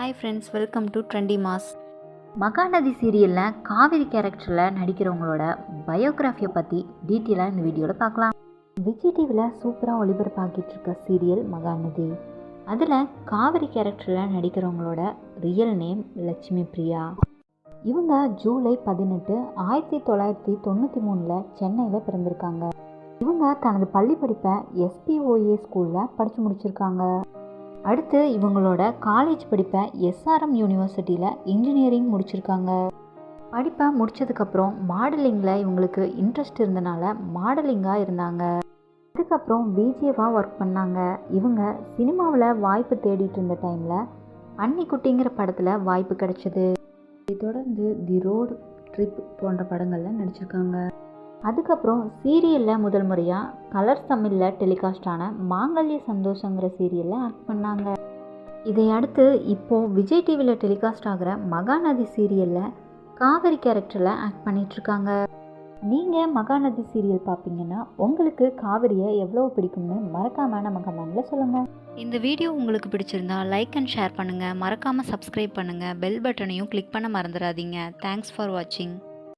Hi friends welcome to trendy mass Mahanadi சீரியலில் காவிரி கேரக்டரில் நடிக்கிறவங்களோட பயோகிராஃபியை பற்றி டீட்டெயிலாக இந்த வீடியோவில் பார்க்கலாம் விஜய் டிவியில் சூப்பராக ஒளிபரப்பாக்கிட்டு இருக்க சீரியல் மகாநதி அதில் காவிரி கேரக்டரில் நடிக்கிறவங்களோட ரியல் நேம் லட்சுமி பிரியா. இவங்க ஜூலை பதினெட்டு ஆயிரத்தி தொள்ளாயிரத்தி தொண்ணூற்றி மூணில் சென்னையில் பிறந்திருக்காங்க. இவங்க தனது பள்ளி படிப்பை எஸ்பிஓஏ ஸ்கூலில் படித்து முடிச்சிருக்காங்க. அடுத்து இவங்களோட காலேஜ் படிப்பை எஸ்ஆர்எம் யூனிவர்சிட்டியில் இன்ஜினியரிங் முடிச்சிருக்காங்க. படிப்பை முடித்ததுக்கப்புறம் மாடலிங்கில் இவங்களுக்கு இன்ட்ரெஸ்ட் இருந்தனால மாடலிங்காக இருந்தாங்க. அதுக்கப்புறம் விஜேவாக ஒர்க் பண்ணாங்க. இவங்க சினிமாவில் வாய்ப்பு தேடிட்டு இருந்த டைமில் அன்னிக்குட்டிங்கிற படத்தில் வாய்ப்பு கிடைச்சது. இதை தொடர்ந்து தி ரோடு ட்ரிப் போன்ற படங்களில் நடிச்சிருக்காங்க. அதுக்கப்புறம் சீரியலில் முதல் முறையாக கலர்ஸ் தமிழில் டெலிகாஸ்ட் ஆன மாங்கல்ய சந்தோஷங்கிற சீரியலில் ஆக்ட் பண்ணாங்க. இதை அடுத்து இப்போது விஜய் டிவியில் டெலிகாஸ்ட் ஆகிற மகாநதி சீரியலில் காவிரி கேரக்டரில் ஆக்ட் பண்ணிகிட்ருக்காங்க நீங்கள் மகாநதி சீரியல் பார்ப்பீங்கன்னா உங்களுக்கு காவிரியை எவ்வளோ பிடிக்கும்னு மறக்காமல் நம்ம கமெண்டில் சொல்லுங்கள் இந்த வீடியோ உங்களுக்கு பிடிச்சிருந்தா லைக் அண்ட் ஷேர் பண்ணுங்கள் மறக்காமல் சப்ஸ்கிரைப் பண்ணுங்கள் பெல் பட்டனையும் கிளிக் பண்ண மறந்துடாதீங்க. தேங்க்ஸ் ஃபார் வாட்சிங்